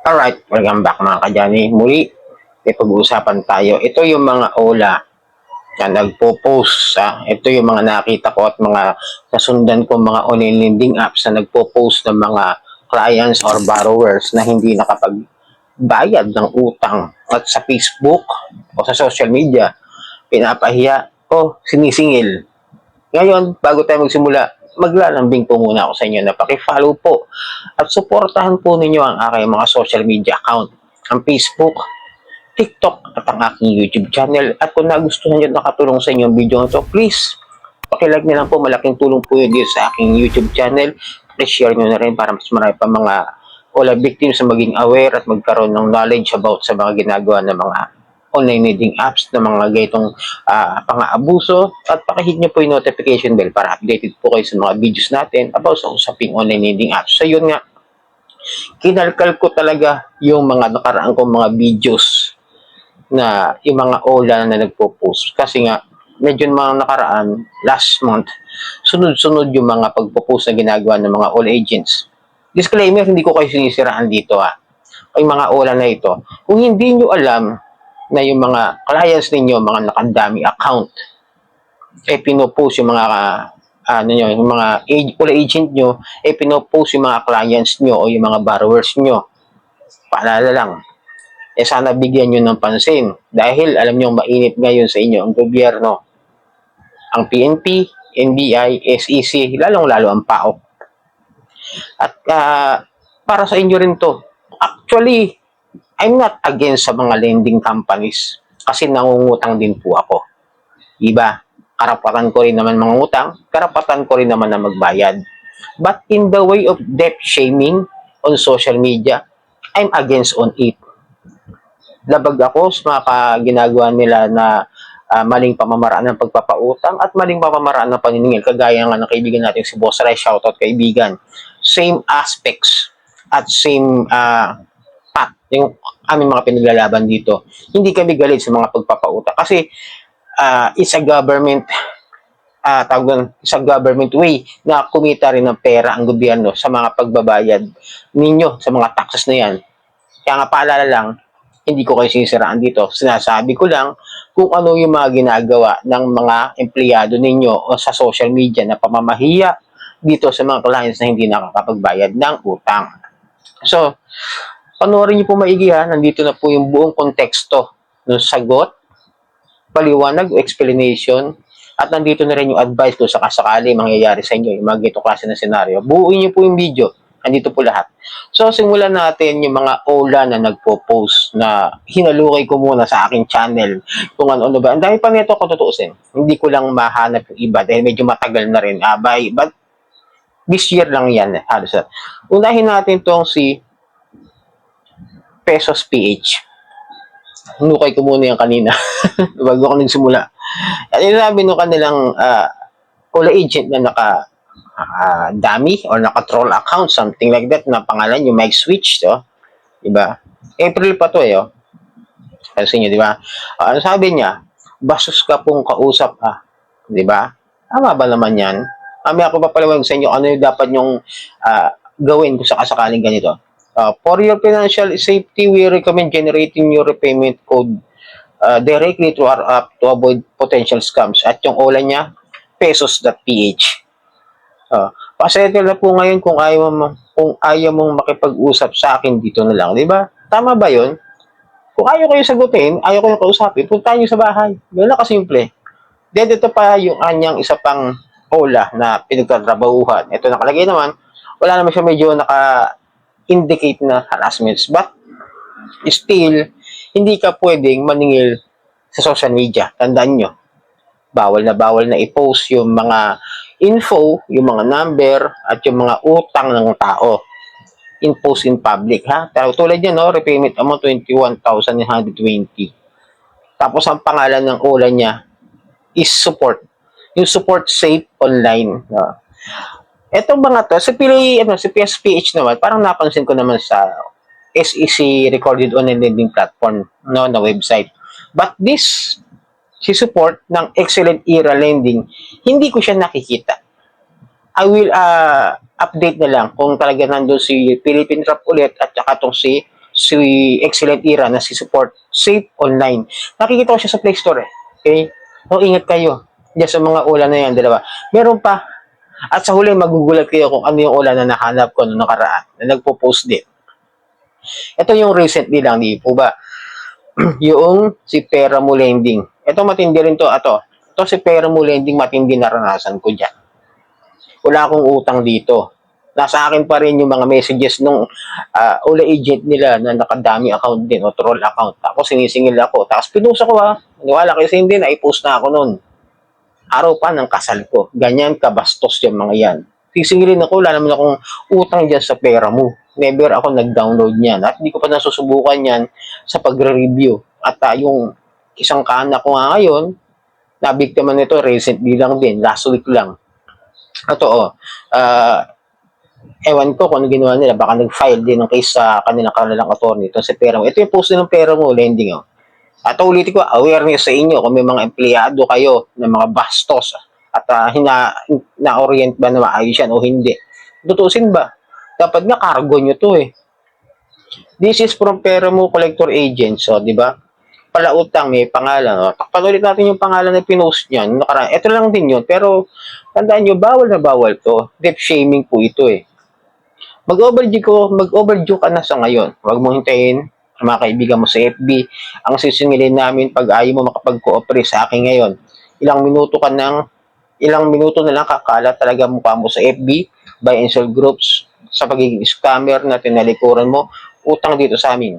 Alright, welcome back mga kadyani. Muli, may pag-uusapan tayo. Ito yung mga ola na nagpo-post. Ha? Ito yung mga nakita ko at mga nasundan ko mga online lending apps na nagpo-post ng mga clients or borrowers na hindi nakapagbayad ng utang. At sa Facebook o sa social media, pinapahiya o sinisingil. Ngayon, bago tayo magsimula, maglalambing po muna ako sa inyo na paki-follow po at suportahan po ninyo ang aking mga social media account, ang Facebook, TikTok at ang aking YouTube channel. At kung nagustuhan nyo at nakatulong sa inyo ang video na to, please, pakilike nyo lang po, malaking tulong po yun dito sa aking YouTube channel. Please-share nyo na rin para mas marami pa mga wala victims na maging aware at magkaroon ng knowledge about sa mga ginagawa ng mga online lending apps na mga gaytong uh, pang-aabuso at pakihit nyo po yung notification bell para updated po kayo sa mga videos natin about sa usaping online lending apps. So yun nga, kinalkal ko talaga yung mga nakaraan kong mga videos na yung mga OLA na nagpo-post. Kasi nga, medyo mga nakaraan, last month, sunod-sunod yung mga pagpo-post na ginagawa ng mga all agents. Disclaimer, hindi ko kayo sinisiraan dito ha. Yung mga OLA na ito. Kung hindi nyo alam na yung mga clients ninyo, mga nakandami account, eh pinopost yung mga ano nyo, yung mga pula agent nyo, eh pinopost yung mga clients nyo o yung mga borrowers nyo. Paalala lang, eh sana bigyan nyo ng pansin dahil alam nyo mainit ngayon sa inyo ang gobyerno, ang PNP, NBI, SEC, lalong-lalo ang PAOK. At ah, para sa inyo rin to, actually, I'm not against sa mga lending companies kasi nangungutang din po ako. Diba? Karapatan ko rin naman mangutang, karapatan ko rin naman na magbayad. But in the way of debt shaming on social media, I'm against on it. Labag ako sa mga ginagawa nila na ah, maling pamamaraan ng pagpapautang at maling pamamaraan ng paniningil. Kagaya nga ng kaibigan natin si Boss Rai, shoutout kaibigan. Same aspects at same ah, path yung aming mga pinaglalaban dito. Hindi kami galit sa mga pagpapautang kasi ah, it's government ah tawag doon, it's a government way na kumita rin ng pera ang gobyerno sa mga pagbabayad ninyo sa mga taxes na yan. Kaya nga paalala lang, hindi ko kayo sinisiraan dito. Sinasabi ko lang kung ano yung mga ginagawa ng mga empleyado ninyo o sa social media na pamamahiya dito sa mga clients na hindi nakakapagbayad ng utang. So, panoorin niyo po maigi ha, nandito na po yung buong konteksto ng sagot, paliwanag o explanation, at nandito na rin yung advice ko sa kasakali mangyayari sa inyo, yung mga gito klase na senaryo. Buuin niyo po yung video, nandito po lahat. So, simulan natin yung mga OLA na nagpo-post na hinalukay ko muna sa aking channel kung ano-ano ba. Ang dami pa nito ko tutuusin. Hindi ko lang mahanap yung iba dahil medyo matagal na rin. Ah, by, but this year lang yan. Halos. Unahin natin tong si Pesos PH. Hinukay ko muna yung kanina bago ako nagsimula. At yung sabi nung kanilang uh, Ola agent na naka ah, dami or naka-troll account, something like that, na pangalan yung Mike Switch, to. Diba? April pa to eh, oh. Kasi nyo, di ba? Ah, ano sabi niya? Basos ka pong kausap, ah. Di ba? Tama ba naman yan? Kami ako papalawag sa inyo ano yung dapat nyong ah, gawin kung sakasakaling ganito. Uh, for your financial safety, we recommend generating your repayment code uh, directly to our app to avoid potential scams. At yung OLA niya, pesos.ph. Uh, pasettle na po ngayon kung ayaw mo kung ayaw mong makipag-usap sa akin dito na lang, di ba? Tama ba 'yon? Kung ayaw kayo sagutin, ayaw kayo kausapin, punta niyo sa bahay. Ganun na kasimple. Then ito pa yung anyang isa pang OLA na pinagtatrabahuhan. Ito nakalagay naman, wala naman siya medyo naka-indicate na harassments. But still, hindi ka pwedeng maningil sa social media. Tandaan nyo, bawal na bawal na i-post yung mga info, yung mga number, at yung mga utang ng tao. In-post in public, ha? Pero tulad yan, no? repayment amount 21,920. Tapos ang pangalan ng ula niya is support. Yung support safe online. No? Etong mga to, si Pili, ano, si PSPH naman, parang napansin ko naman sa SEC recorded online lending platform no na website. But this si support ng Excellent Era Lending, hindi ko siya nakikita. I will uh, update na lang kung talaga nandun si Philippine Rap ulit at saka tong si si Excellent Ira na si support Safe Online. Nakikita ko siya sa Play Store eh. Okay? So, ingat kayo. Diyan sa mga ulan na yan, dalawa. Meron pa. At sa huli, magugulat kayo kung ano yung ulan na nahanap ko noong nakaraan na nagpo-post din. Ito yung recently lang, di po ba? yung si Pera Mo Lending. Ito matindi rin to. Ato. Ito si Pera Mo Lending, matindi naranasan ko dyan. Wala akong utang dito. Nasa akin pa rin yung mga messages nung uh, ula agent nila na nakadami account din o troll account. Tapos sinisingil ako. Tapos pinusa ko ha. Niwala kasi hindi na i-post na ako noon. Araw pa ng kasal ko. Ganyan kabastos yung mga yan. Sisingilin ako, wala naman akong utang dyan sa pera mo. Never ako nag-download niyan. At hindi ko pa nasusubukan yan sa pagre-review. At uh, yung isang kanak ko nga ngayon, nabiktima nito recently lang din, last week lang. Ito oh, uh, ewan ko kung ano ginawa nila, baka nag-file din ng case sa kanilang kanilang attorney ito sa pera mo. Ito yung post ng pera mo, lending oh. At ulitin ko, awareness sa inyo kung may mga empleyado kayo ng mga bastos at uh, hina, na-orient ba na maayos yan o hindi. Tutusin ba? Dapat nga cargo nyo to eh. This is from pera mo collector agent. So, di ba? Pala utang, may pangalan. O, takpan ulit natin yung pangalan na pinost niyan. Nakaraan. Ito lang din yun. Pero, tandaan nyo, bawal na bawal to. Debt shaming po ito eh. Mag-overdue ko, mag-overdue ka na sa ngayon. Huwag mo hintayin ang mga kaibigan mo sa FB. Ang sisingilin namin pag ayaw mo makapag-cooperate sa akin ngayon. Ilang minuto ka nang, ilang minuto na lang kakala talaga mukha mo sa FB, buy and sell groups, sa pagiging scammer na tinalikuran mo, utang dito sa amin.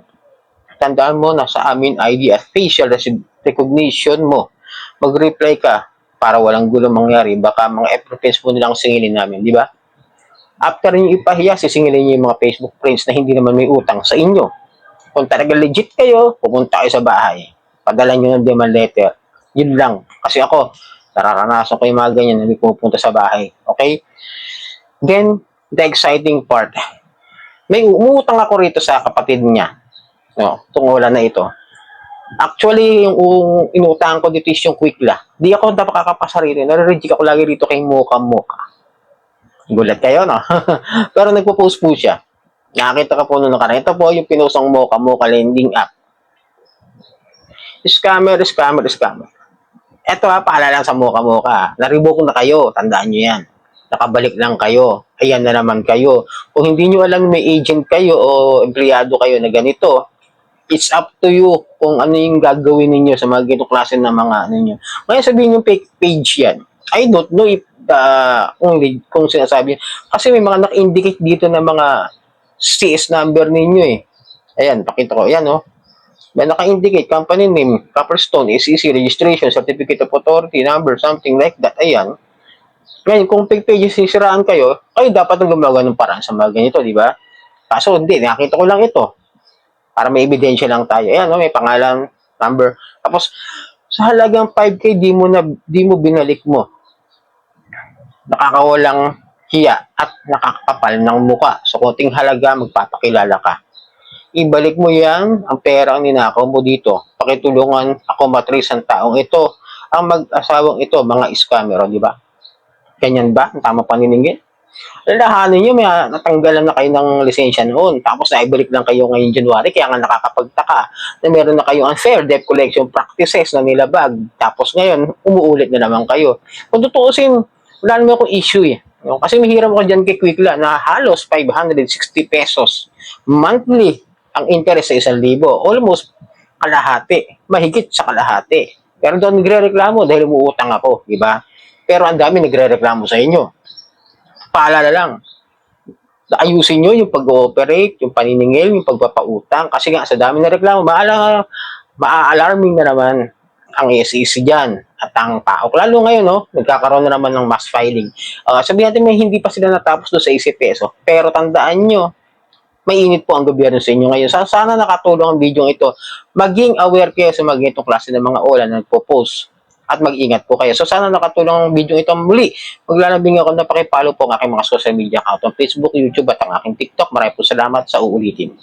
Tandaan mo na sa amin ID at facial recognition mo. Mag-reply ka para walang gulo mangyari. Baka mga FPs mo nilang singilin namin, di ba? After nyo ipahiya, sisingilin nyo yung mga Facebook friends na hindi naman may utang sa inyo. Kung talaga legit kayo, pupunta kayo sa bahay. Padala nyo ng demand letter. Yun lang. Kasi ako, nararanasan ko yung mga ganyan na pupunta sa bahay. Okay? Then, the exciting part. May umutang ako rito sa kapatid niya. No, wala na ito. Actually, yung um, inutang ko dito is yung quickla. Di ako napakakapasa rito. Nare-reject ako lagi rito kay Mocha Mocha. Gulat kayo, no? Pero nagpo-post po siya. Nakakita ka po nung nakaraan. Ito po yung pinusang Mocha Mocha lending app. Scammer, scammer, scammer. Ito ha, paalala lang sa Mocha Mocha. Naribo ko na kayo. Tandaan nyo yan. Nakabalik lang kayo. Ayan na naman kayo. Kung hindi nyo alam may agent kayo o empleyado kayo na ganito, it's up to you kung ano yung gagawin ninyo sa mga ganitong klase ng mga ano nyo. Ngayon sabihin yung fake page yan. I don't know if uh, only kung sinasabi. Kasi may mga naka-indicate dito na mga CS number ninyo eh. Ayan, pakita ko. Ayan oh. May naka-indicate company name, Copperstone, SEC, registration, certificate of authority, number, something like that. Ayan. Ngayon, kung fake pages sisiraan kayo, kayo dapat ang gumawa ng paraan sa mga ganito, di ba? Kaso hindi, nakita ko lang ito. Para may ebidensya lang tayo. Ayan, no, may pangalan, number. Tapos, sa halagang 5K, di mo na, di mo binalik mo. Nakakawalang hiya at nakakapal ng muka. So, konting halaga, magpapakilala ka. Ibalik mo yan, ang pera ang ninakaw mo dito. Pakitulungan ako matris ang taong ito. Ang mag-asawang ito, mga scammer, di ba? Ganyan ba? Ang tama paniningil? Lalahanin nyo, may natanggalan na kayo ng lisensya noon. Tapos naibalik lang kayo ngayong January, kaya nga nakakapagtaka na meron na kayong unfair debt collection practices na nilabag. Tapos ngayon, umuulit na naman kayo. Kung tutuusin, wala naman akong issue eh. No? Kasi mahiram ako dyan kay Quickla na halos 560 pesos monthly ang interest sa isang libo. Almost kalahati. Mahigit sa kalahati. Pero doon nagre-reklamo dahil umuutang ako, di ba? Pero ang dami nagre-reklamo sa inyo. Paalala lang, ayusin nyo yung pag-ooperate, yung paniningil, yung pagpapautang. Kasi nga, sa dami na reklamo, maala, maa-alarming na naman ang SEC dyan at ang tao. Lalo ngayon, no, nagkakaroon na naman ng mass filing. Uh, sabihin natin may hindi pa sila natapos doon sa ECPSO. Pero tandaan nyo, mainit po ang gobyerno sa inyo ngayon. Sa- Sana nakatulong ang video ito. Maging aware kayo sa mga ganitong klase ng mga ola na nagpo-post at mag-ingat po kayo. So sana nakatulong ang video ito muli. Maglalambing ako na pakipalo po ang aking mga social media account on Facebook, YouTube at ang aking TikTok. Maraming po salamat sa uulitin.